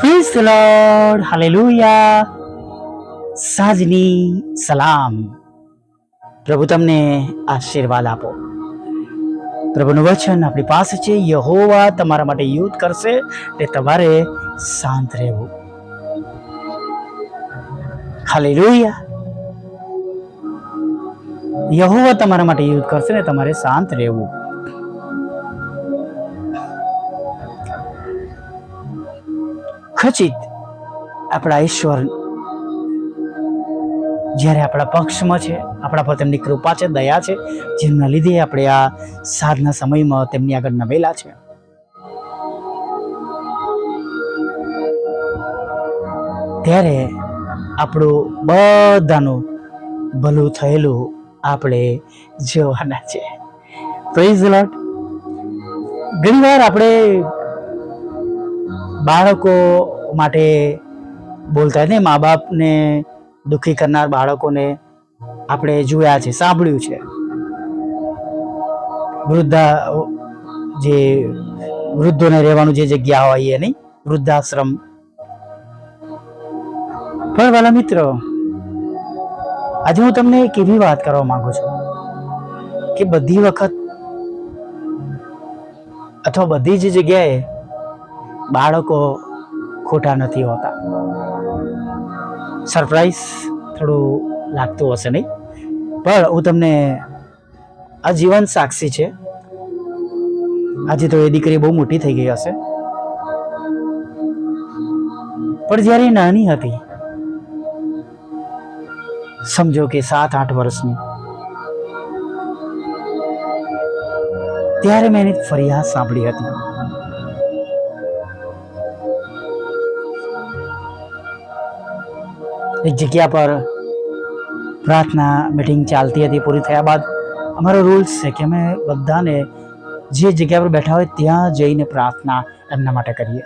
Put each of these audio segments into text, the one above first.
Praise the lord hallelujah સાજની સલામ પ્રભુ તમને આશીર્વાદ આપો. પ્રભુનું વચન આપણી પાસે છે. યહોવા તમારા માટે યુદ્ધ કરશે તે તમારે શાંત રહેવું. હાલેલુયા યહોવા તમારા માટે યુદ્ધ કરશે ને તમારે શાંત રહેવું. ખચિત આપણા ઈશ્વર જ્યારે આપણા પક્ષમાં છે, આપણા પર તેમની કૃપા છે, દયા છે, જેમના લીધે આપણે આ સાધના સમયમાં તેમની આગળ નમેલા છે. ત્યારે આપણું બધાનું ભલું થયેલું આપણે જોવાના છે. પ્રેઝ લોટ ઘણીવાર આપણે બાળકો માટે બોલતા ને મા બાપને દુઃખી કરનાર બાળકોને આપણે જોયા છે, સાંભળ્યું છે. વૃદ્ધા, જે વૃદ્ધોને રહેવાનું જે જગ્યા હોય એ નહીં, વૃદ્ધાશ્રમ. પણ વાલા મિત્રો, આજે હું તમને એક એવી વાત કરવા માંગુ છું કે બધી વખત અથવા બધી જ જગ્યાએ બાળકો ખોટા નથી હોતા. સરપ્રાઈઝ થોડું લાગતું હશે નહીં. પણ હું તમને આ જીવન સાક્ષી છે. આજે તો એ દીકરી બહુ મોટી થઈ ગઈ હશે. પણ જ્યારે એ નાની હતી, સમજો કે સાત આઠ વર્ષની, ત્યારે મેં એની ફરિયાદ સાંભળી હતી. એક જગ્યા પર પ્રાર્થના મિટિંગ ચાલતી હતી, પૂરી થયા બાદ અમારો રૂલ્સ છે કે અમે બધાને જે જગ્યા પર બેઠા હોય ત્યાં જઈને પ્રાર્થના એમના માટે કરીએ.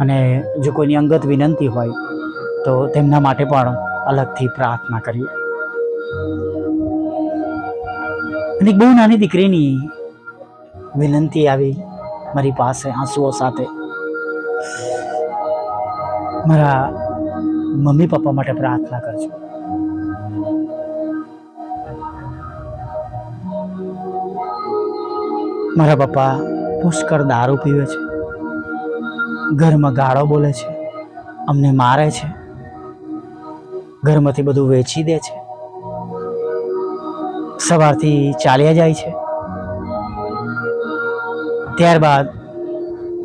અને જો કોઈની અંગત વિનંતી હોય તો તેમના માટે પણ અલગથી પ્રાર્થના કરીએ. અને એક બહુ નાની દીકરીની વિનંતી આવી મારી પાસે આંસુઓ સાથે. મારા મમ્મી પપ્પા માટે પ્રાર્થના કરજો. મારા પપ્પા પુષ્કળ દારૂ પીવે છે. ઘરમાં ગાળો બોલે છે. અમને મારે છે. ઘરમાંથી બધું વેચી દે છે. સવારથી ચાલ્યા જાય છે. ત્યારબાદ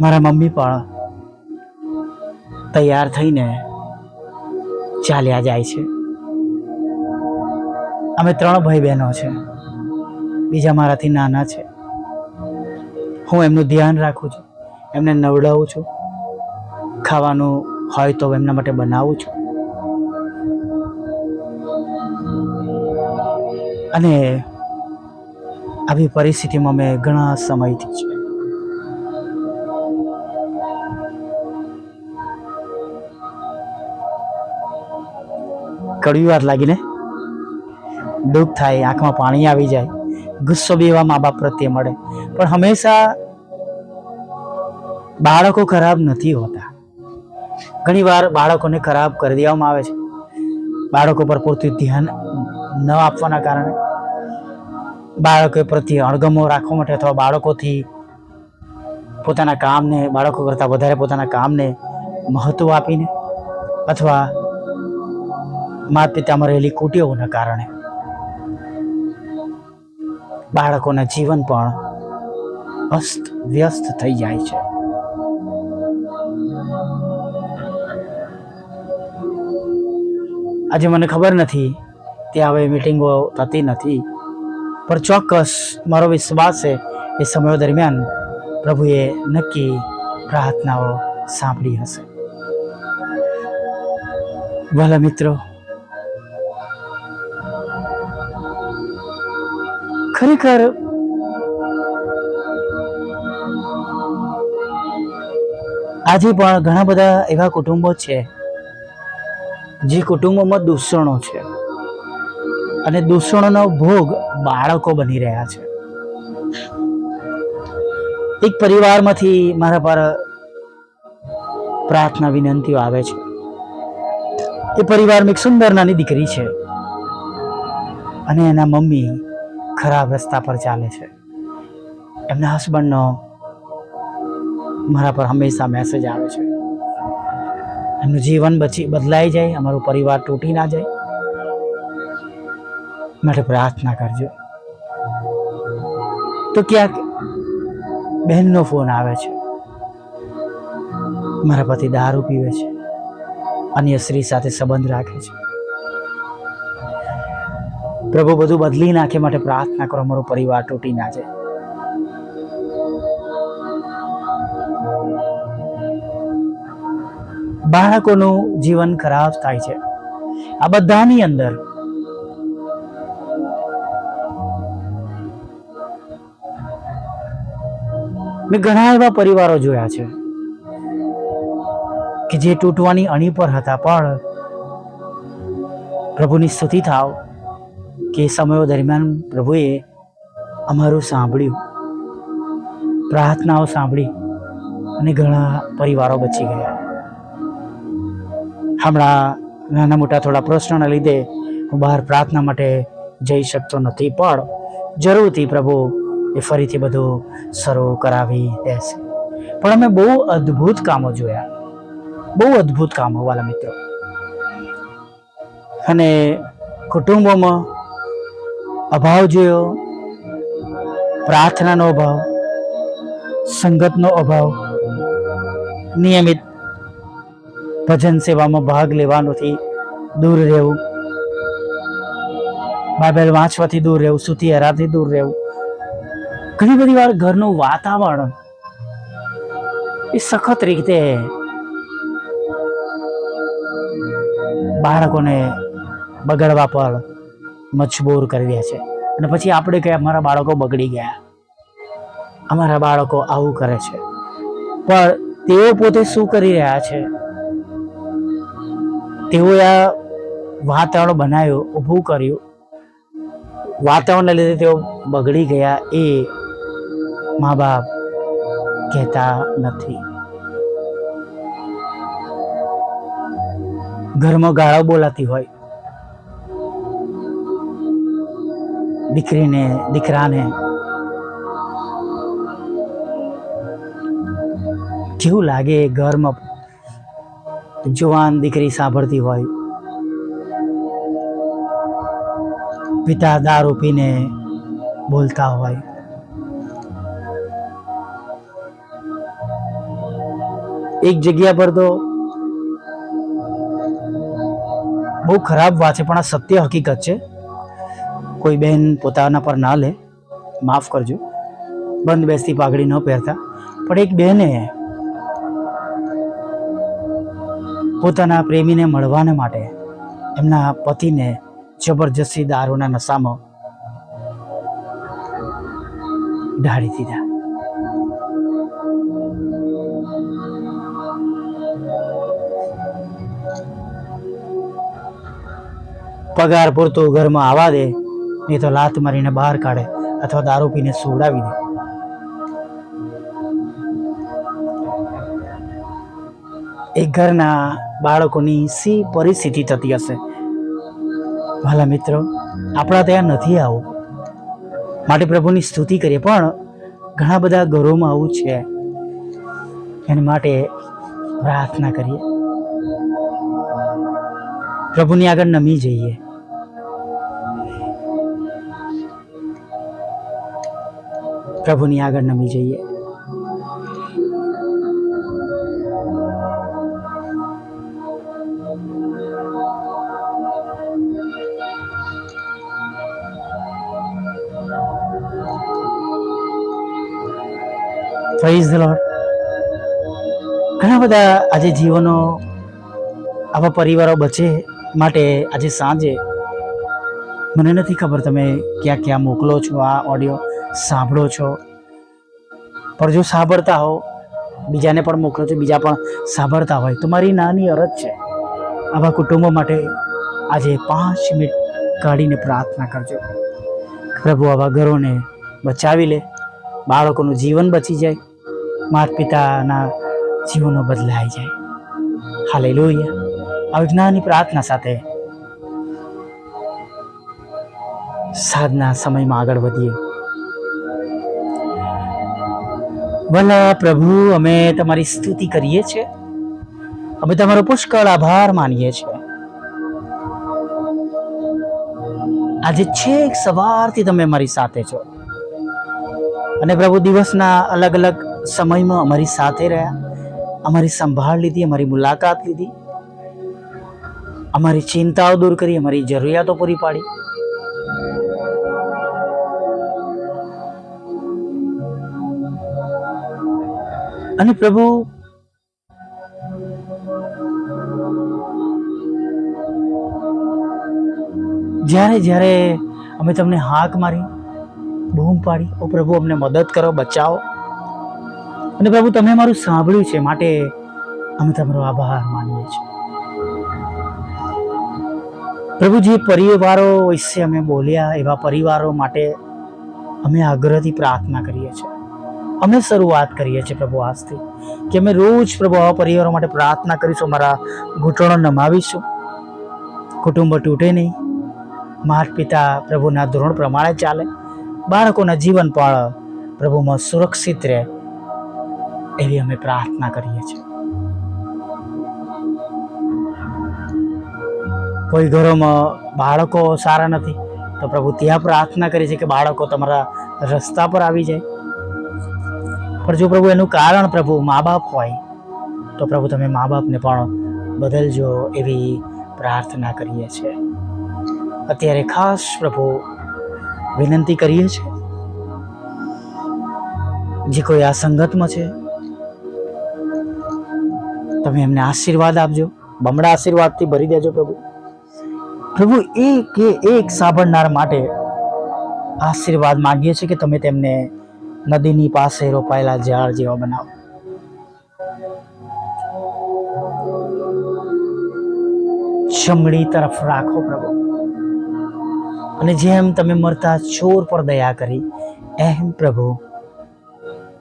મારા મમ્મી પણ તૈયાર થઈને ચાલ્યા જાય છે. અમે ત્રણ ભાઈ બહેનો છે. બીજા મારાથી નાના છે. હું એમનું ધ્યાન રાખું છું. એમને નવડાવું છું. ખાવાનું હોય તો એમના માટે બનાવું છું. અને આવી પરિસ્થિતિમાં મેં ઘણા સમયથી છે. કડવી વાત લાગીને દુઃખ થાય, આંખમાં પાણી આવી જાય, ગુસ્સો બી એવા મા બાપ પ્રત્યે મળે. પણ હંમેશા બાળકો ખરાબ નથી હોતા. ઘણીવાર બાળકોને ખરાબ કરી દેવામાં આવે છે. બાળકો પર પૂરતું ધ્યાન ન આપવાના કારણે બાળકો પ્રત્યે અણગમો રાખવા માટે અથવા બાળકોથી પોતાના કામને, બાળકો કરતાં વધારે પોતાના કામને મહત્ત્વ આપીને અથવા માતા પિતામાં રહેલી કુટીઓના કારણે. બાળકોના જીવન પણ અસ્ત વ્યસ્ત થઈ જાય છે. આજે મને ખબર નથી ત્યાં હવે મિટિંગો થતી નથી, પણ ચોક્કસ મારો વિશ્વાસ છે એ સમયો દરમિયાન પ્રભુએ નક્કી પ્રાર્થનાઓ સાંભળી હશે. ભલા મિત્રો ખરેખર આજે પણ ઘણા બધા એવા કુટુંબો છે, જે કુટુંબોમાં દૂષણો છે. અને દૂષણોનો ભોગ બાળકો બની રહ્યા છે. એક પરિવારમાંથી મારા પર પ્રાર્થના વિનંતીઓ આવે છે. એ પરિવારમાં એક સુંદર નાની દીકરી છે. અને એના મમ્મી ખરાબ રસ્તા પર ચાલે છે. એમના હસબન્ડનો મારા પર હંમેશા મેસેજ આવે છે. એમનું જીવન બચી, બદલાઈ જાય, અમારું પરિવાર તૂટી ના જાય. માટે પ્રાર્થના કરજો. તો ક્યાંક બહેનનો ફોન આવે છે. મારા પતિ દારૂ પીવે છે. અન્ય સ્ત્રી સાથે સંબંધ રાખે છે. પ્રભુ બધું બદલી નાખે માટે પ્રાર્થના કરો, અમારો પરિવાર તૂટી ના જાય. બાળકોનું જીવન ખરાબ થાય છે. આ બધાની અંદર મેં ઘણા એવા પરિવારો જોયા છે કે જે તૂટવાની અણી પર હતા, પણ પ્રભુની સ્તુતિ થાવ કે સમયો દરમિયાન પ્રભુએ અમારું સાંભળ્યું. પ્રાર્થનાઓ સાંભળી અને ઘણા પરિવારો બચી ગયા. હમણાં નાના મોટા થોડા પ્રશ્નના લીધે હું બહાર પ્રાર્થના માટે જઈ શકતો નથી, પણ જરૂરથી પ્રભુ એ ફરીથી બધું શરૂ કરાવી દેશે. પણ અમે બહુ અદ્ભુત કામો જોયા. બહુ અદ્ભુત કામો, વાલા મિત્રો. અને કુટુંબોમાં અભાવ જોયો, પ્રાર્થનાનો અભાવ, સંગતનો અભાવ, નિયમિત ભજન સેવામાં ભાગ લેવાનોથી દૂર રહેવું બાઇબલ વાંચવાથી દૂર રહેવું, સુતી હરાથી દૂર રહેવું, ઘણી બધી વાર ઘરનું વાતાવરણ એ સખત રીતે બાળકોને બગડવા પર મજબૂર કરી દે છે. અને પછી આપણે કહે અમારા બાળકો બગડી ગયા. અમારા બાળકો આવું કરે છે. પણ તેઓ પોતે શું કરી રહ્યા છે? તેઓએ આ વાતાવરણ બનાવ્યું, ઊભું કર્યું. વાતાવરણને લીધે તેઓ બગડી ગયા એ મા બાપ કહેતા નથી. ઘરમાં ગાળો બોલાતી હોય દીકરીને, દીકરાને. કેવું લાગે ઘરમાં જુવાન દીકરી સાંભળતી હોય. પિતા દારૂ પીને બોલતા હોય. એક જગ્યા પર તો બહુ ખરાબ વાત છે, પણ આ સત્ય હકીકત છે. કોઈ બહેન પોતાના પર ના લે, માફ કરજો. બંધ બેસતી પાઘડી ન પહેરતા. પણ એક બહેને પોતાના પ્રેમીને મળવાને માટે એમના પતિને જબરજસ્તી દારૂના નશામાં ઢાળી દીધા. પગાર પૂરતું ઘરમાં આવવા દે. નહીં તો લાત મારીને બહાર કાઢે અથવા દારૂ પીને સુવડાવી દે. એ ઘરના બાળકોની સી પરિસ્થિતિ થતી હશે. ભલા મિત્રો, આપણા ત્યાં નથી આવું. માટે પ્રભુની સ્તુતિ કરીએ, પણ ઘણા બધા ઘરોમાં આવું છે. એના માટે પ્રાર્થના કરીએ. પ્રભુની આગળ નમી જઈએ. પ્રભુની આગળ નમી જઈએ. પ્રેઝ લોર્ડ ઘણા બધા આજે જીવનો આવા પરિવારો બચે માટે આજે સાંજે મને નથી ખબર તમે ક્યાં ક્યાં મોકલો છો આ ઓડિયો સાંભળો છો. પણ જો સાંભળતા હો, બીજાને પણ મોકલો છો, બીજા પણ સાંભળતા હોય, તો મારી નાની અરજ છે. આવા કુટુંબો માટે આજે પાંચ મિનિટ કાઢીને પ્રાર્થના કરજો. પ્રભુ આવા ઘરોને બચાવી લે, બાળકોનું જીવન બચી જાય માતા પિતાના જીવનો બદલાઈ જાય. હાલેલુયા. આવી જ્ઞાની પ્રાર્થના સાથે સાધના સમયમાં આગળ વધીએ. ભલા પ્રભુ, અમે તમારી સ્તુતિ કરીએ છીએ. અમે તમારો પુષ્કળ આભાર માનીએ છીએ. આજે છેક સવારથી તમે અમારી સાથે છો. અને પ્રભુ, દિવસના અલગ અલગ સમયમાં અમારી સાથે રહ્યા. અમારી સંભાળ લીધી, અમારી મુલાકાત લીધી. અમારી ચિંતાઓ દૂર કરી, અમારી જરૂરિયાતો પૂરી પાડી. અને પ્રભુ, જ્યારે જ્યારે અમે તમને હાક મારી, બૂમ પાડી, ઓ પ્રભુ, અમને મદદ કરો, બચાવો. અને પ્રભુ, તમે મારું સાંભળ્યું છે, માટે અમે તમારો આભાર માનીએ છીએ. પ્રભુ, જે પરિવારો વિશે અમે બોલ્યા, એવા પરિવારો માટે અમે આગ્રહથી પ્રાર્થના કરીએ છીએ. અમે શરૂઆત કરીએ છીએ પ્રભુ આજથી. કે અમે રોજ પ્રભુ આવા પરિવારો માટે પ્રાર્થના કરીશું, અમારા ઘૂંટણો નમાવીશું. કુટુંબ તૂટે નહીં. માતા પિતા પ્રભુના ધોરણ પ્રમાણે ચાલે. બાળકોના જીવન પણ પ્રભુમાં સુરક્ષિત રહે એવી અમે પ્રાર્થના કરીએ છીએ. કોઈ ઘરોમાં બાળકો સારા નથી, તો પ્રભુ ત્યાં પ્રાર્થના કરી છે કે બાળકો તમારા રસ્તા પર આવી જાય. પણ જો પ્રભુ એનું કારણ પ્રભુ મા બાપ હોય, તો પ્રભુ તમે મા બાપને પણ બદલજો એવી પ્રાર્થના કરીએ છીએ. અત્યારે ખાસ પ્રભુ વિનંતી કરીએ છીએ, જે કોઈ આ સંગતમાં છે, તમે એમને આશીર્વાદ આપજો, બમણા આશીર્વાદથી ભરી દેજો પ્રભુ. પ્રભુ, એક એક સાંભળનાર માટે આશીર્વાદ માંગીએ છીએ કે તમે તેમને નદીની પાસે રોપાયેલા ઝાડ જેવા બનાવો. જમણી તરફ રાખો પ્રભુ. અને જેમ તમે મરતા ચોર પર દયા કરી, એમ પ્રભુ,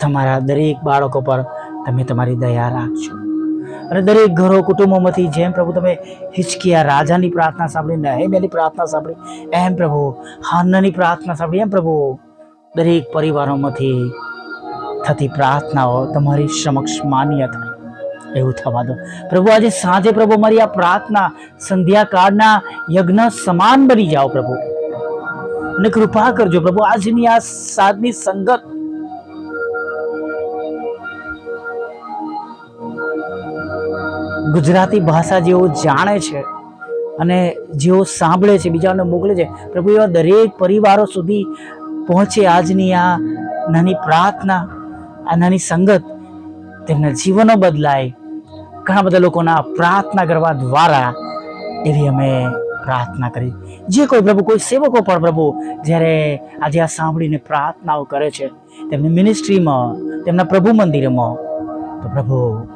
તમારા દરેક બાળકો પર તમે તમારી દયા રાખજો. અને દરેક ઘરો કુટુંબોમાંથી જેમ પ્રભુ તમે હિચકિયા રાજાની પ્રાર્થના સાંભળી, નહેમ્યાની પ્રાર્થના સાંભળી, એમ પ્રભુ હાનની પ્રાર્થના સાંભળી, એમ પ્રભુ દરેક પરિવારોમાંથી થતી પ્રાર્થનાઓ તમારી સમક્ષ માન્ય થાય. એવું થવા દો. પ્રભુ, આજે સાંજે પ્રભુ મારી આ પ્રાર્થના સંધ્યાકાળના યજ્ઞ સમાન બની જાઓ પ્રભુ. અને કૃપા કરજો પ્રભુ, આજની આ સાધની સંગત ગુજરાતી ભાષા જેઓ જાણે છે અને જેઓ સાંભળે છે બીજાને મોકલે છે, પ્રભુ એવા દરેક પરિવારો સુધી પહોંચે આજની આ નાની પ્રાર્થના, આ નાની સંગત તેમના જીવનો બદલાય. ઘણા બધા લોકોના પ્રાર્થના કરવા દ્વારા એવી અમે પ્રાર્થના કરી. જે કોઈ પ્રભુ, કોઈ સેવકો પણ પ્રભુ, જ્યારે આજે આ સાંભળીને પ્રાર્થનાઓ કરે છે, તેમની મિનિસ્ટ્રીમાં તેમના પ્રભુ મંદિરમાં, તો પ્રભુ,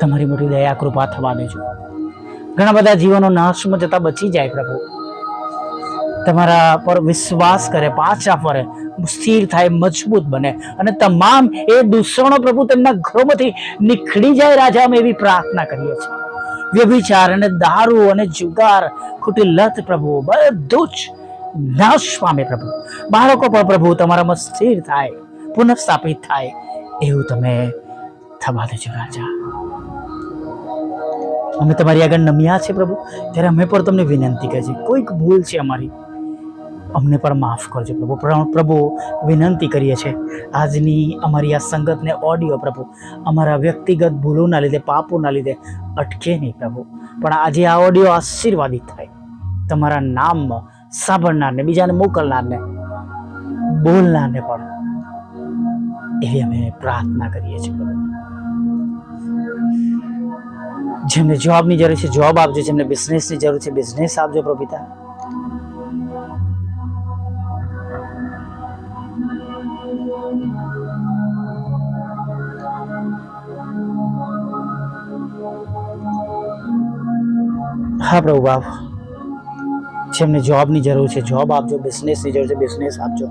તમારી મોટી દયા કૃપા થવા દેજો. ઘણા બધા જીવનો નાશમાં જતા બચી જાય પ્રભુ. તમારા પર વિશ્વાસ કરે, પાછા ફરે, સ્થિર થાય, મજબૂત બને. અને તમામ એ દૂષણો પ્રભુ તેમના ઘરોમાંથી નીકળી જાય, રાજા, અમે એવી પ્રાર્થના કરીએ છીએ. વ્યભિચાર અને દારૂ અને જુગાર ખોટી લત પ્રભુ, બધું જ નાશ પામે પ્રભુ. બાળકો પણ પ્રભુ, તમારામાં સ્થિર થાય, પુનઃસ્થાપિત થાય, એવું તમે થવા દેજો, રાજા. અમે તમારી આગળ નમ્યા છે પ્રભુ, ત્યારે અમે પણ તમને વિનંતી કરીએ કોઈક ભૂલ છે અમારી અમને પણ માફ કરજો પ્રભુ. પ્ર- પ્રભુ, વિનંતી કરીએ છીએ, આજની અમારી આ સંગતને ઓડિયો પ્રભુ, અમારા વ્યક્તિગત ભૂલોના લીધે, પાપોના લીધે અટકે નહીં પ્રભુ. પણ આજે આ ઓડિયો આશીર્વાદિત થાય. તમારા નામમાં સાંભળનારને, બીજાને મોકલનારને, બોલનારને પણ એવી અમે પ્રાર્થના કરીએ છીએ જેમને જોબની જરૂર છે જોબ આપજો. જેમને બિઝનેસની જરૂર છે બિઝનેસ આપજો પ્રભુ પિતા. હા પ્રભુ બાપ. જેમને જોબની જરૂર છે જોબ આપજો બિઝનેસની જરૂર છે બિઝનેસ આપજો.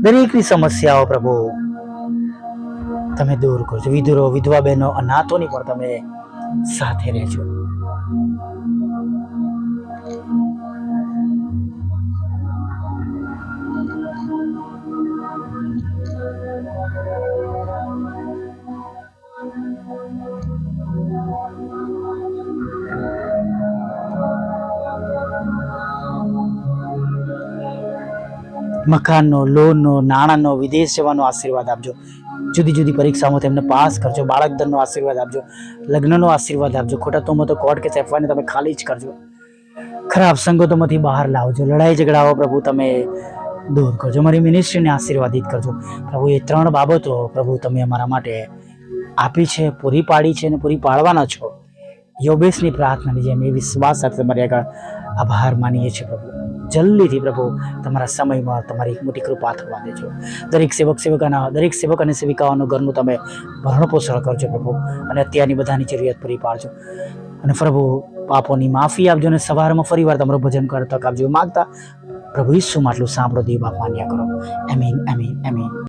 દરેકની સમસ્યાઓ પ્રભુ, તમે દૂર કરજો. વિધુરો, વિધવા બહેનો, અનાથોની પણ તમે સાથે રહેજો. મકાનનો, લોનનો, નાણાંનો વિદેશ જવાનો આશીર્વાદ આપજો. જુદી જુદી પરીક્ષામાં તેમને પાસ કરજો બાળક દરનો આશીર્વાદ આપજો, લગ્નનો આશીર્વાદ આપજો. ખોટા તો તો કોર્ટ કે એફવાને તમે ખાલી જ કરજો. ખરાબ સંગતોમાંથી બહાર લાવજો. લડાઈ ઝઘડાઓ પ્રભુ તમે દૂર કરજો. મારી મિનિસ્ટ્રીને આશીર્વાદિત કરજો. પ્રભુ, એ ત્રણ બાબતો પ્રભુ તમે અમારા માટે આપી છે, પૂરી પાડી છે અને પૂરી પાડવાના છો. યોગેશની પ્રાર્થનાની જેમ એ વિશ્વાસ સાથે તમારી આગળ આભાર માનીએ છીએ પ્રભુ. જલ્દીથી પ્રભુ, તમારા સમયમાં તમારી મોટી કૃપા થવા દેજો. દરેક સેવક, સેવકાના, દરેક સેવક અને સેવિકાઓનું ઘરનું તમે ભરણ પોષણ કરજો પ્રભુ અને અત્યારની બધાની જરૂરિયાત પૂરી પાડજો. અને પ્રભુ, પાપોની માફી આપજો અને સવારમાં ફરીવાર તમારું ભજન કરતા આપજો માગતા પ્રભુ ઈસુ માટલું સાંભળો, દેવા માન્યા કરો. એમીન એમીન એમીન